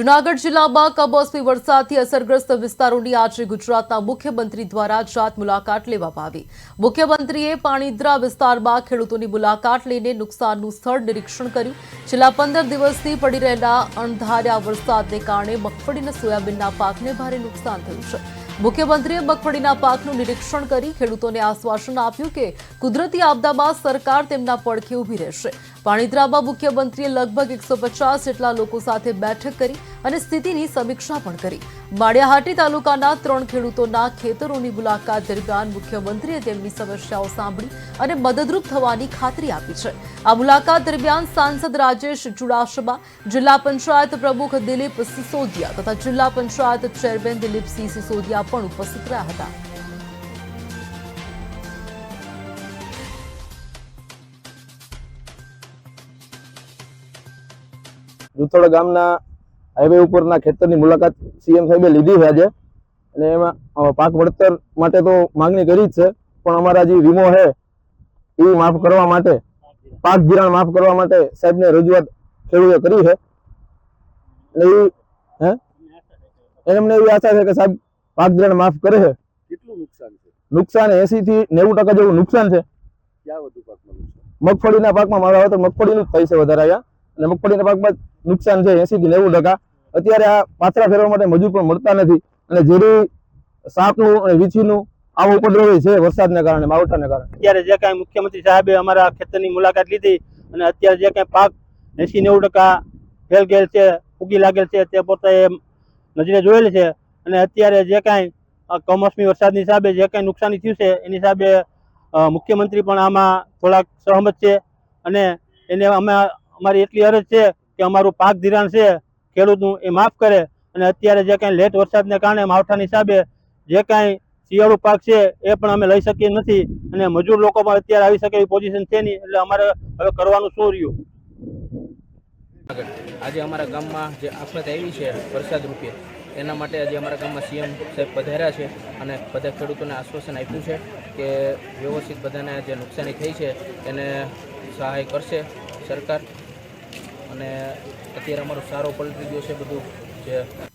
જુનાગઢ જિલ્લામાં કમોસમી વરસાદથી અસરગ્રસ્ત વિસ્તારોની આજે ગુજરાતના મુખ્યમંત્રી દ્વારા જાત મુલાકાત લેવામાં આવી. મુખ્યમંત્રીએ પાણીદ્રા વિસ્તારમાં ખેડૂતોની મુલાકાત લઈને નુકસાનનું સ્થળ નિરીક્ષણ કર્યું છેલ્લા પંદર દિવસથી પડી રહેલા અણધાર્યા વરસાદને કારણે મગફળીના સોયાબીનના પાકને ભારે નુકસાન થયું છે. મુખ્યમંત્રીએ મગફળીના પાકનું નિરીક્ષણ કરી ખેડૂતોને આશ્વાસન આપ્યું કે કુદરતી આપદામાં સરકાર તેમના પડખે ઊભી રહેશે. પાણીદ્રામાં મુખ્યમંત્રીએ લગભગ એકસો પચાસ જેટલા લોકો સાથે બેઠક કરી અને સ્થિતિની સમીક્ષા પણ કરી. માળિયાહાટી તાલુકાના ત્રણ ખેડૂતોના ખેતરોની મુલાકાત દરમિયાન મુખ્યમંત્રીએ તેમની સમસ્યાઓ સાંભળી અને મદદરૂપ થવાની ખાતરી આપી છે. આ મુલાકાત દરમિયાન સાંસદ રાજેશ ચુડાસમા જિલ્લા પંચાયત પ્રમુખ દિલીપ સિસોદિયા તથા જિલ્લા પંચાયત ચેરમેન દિલીપસિંહ સિસોદિયા પણ ઉપસ્થિત રહ્યા હતા. જુથોડ ગામના હાઈવે ઉપરના ખેતરની મુલાકાત સીએમ સાહેબે લીધી છે આજે. અને એમાં પાક વળતર માટે તો માંગણી કરી જ છે પણ અમારા જે વીમો છે એ માફ કરવા માટે પાક ધિરાણ માફ કરવા માટે સાહેબને રજૂઆત ખેડૂતે કરી છે. એટલે એ હે? એને અમને એવી આશા છે કે સાહેબ પાક ધિરાણ માફ કરે છે. કેટલું નુકસાન છે? નુકસાન એસી થી નેવું ટકા જેવું નુકસાન છે. ક્યાં વધુ પાકમાં નુકસાન? મગફળીના પાકમાં મારા વાવતર મગફળીનું જ છે વધારે અહીંયા. અને મગફળીના પાકમાં નુકસાન છે એસી થી નેવું ટકા. અત્યારે આ પાથરા ફેરવા માટે મજૂર પણ મળતા નથી. અને ઝેરી સાપનું અને વીછીનું આવો ઉપદ્રવી છે વરસાદને કારણે, માવઠાને કારણે. અત્યારે જે કાંઈ મુખ્યમંત્રી સાહેબે અમારા ખેતરની મુલાકાત લીધી અને અત્યારે જે કાંઈ પાક એસી નેવું ટકા ફેલ ગયેલ છે, ઉગી લાગેલ છે, તે પોતાએ નજરે જોયેલ છે. અને અત્યારે જે કાંઈ કમોસમી વરસાદની હિસાબે જે કાંઈ નુકસાની થયું છે, એની હિસાબે મુખ્યમંત્રી પણ આમાં થોડાક સહમત છે. અને એને અમે અમારી એટલી અરજ છે કે અમારું પાક ધિરાણ છે, ખેડૂતનું એ માફ કરે. અને અત્યારે જે કાંઈ લેટ વરસાદને કારણે માવઠાની હિસાબે જે કાંઈ શિયાળુ પાક છે, એ પણ અમે લઈ શકીએ નથી. અને મજૂર લોકો પણ અત્યારે આવી શકે એવી પોઝિશન છે નહીં, એટલે અમારે હવે કરવાનું શું રહ્યું? આજે અમારા ગામમાં જે આફત આવી છે વરસાદ રૂપે, એના માટે આજે અમારા ગામમાં સીએમ સાહેબ પધાર્યા છે અને બધા ખેડૂતોને આશ્વાસન આપ્યું છે કે વ્યવસ્થિત બધાને જે નુકસાની થઈ છે એને સહાય કરશે સરકાર. અને અત્યારે અમારો સારો પલટી ગયો છે બધું. જે